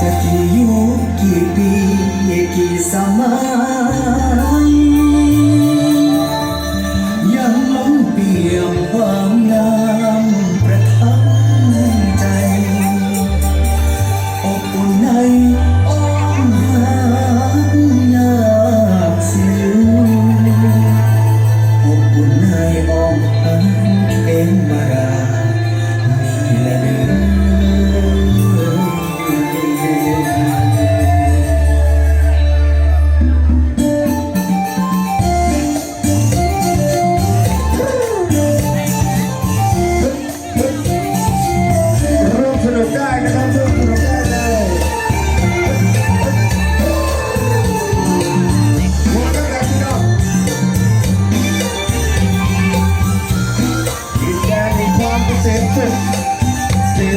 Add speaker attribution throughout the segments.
Speaker 1: จะกี่ยุคกี่ปีกี่สมัยยังล้นเปลี่ยมความงามประทับใจ อบอุ่นในอ้อมหักยากสิวอบอุ่นในอ้อมหักเอ็
Speaker 2: นมา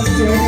Speaker 1: Austin.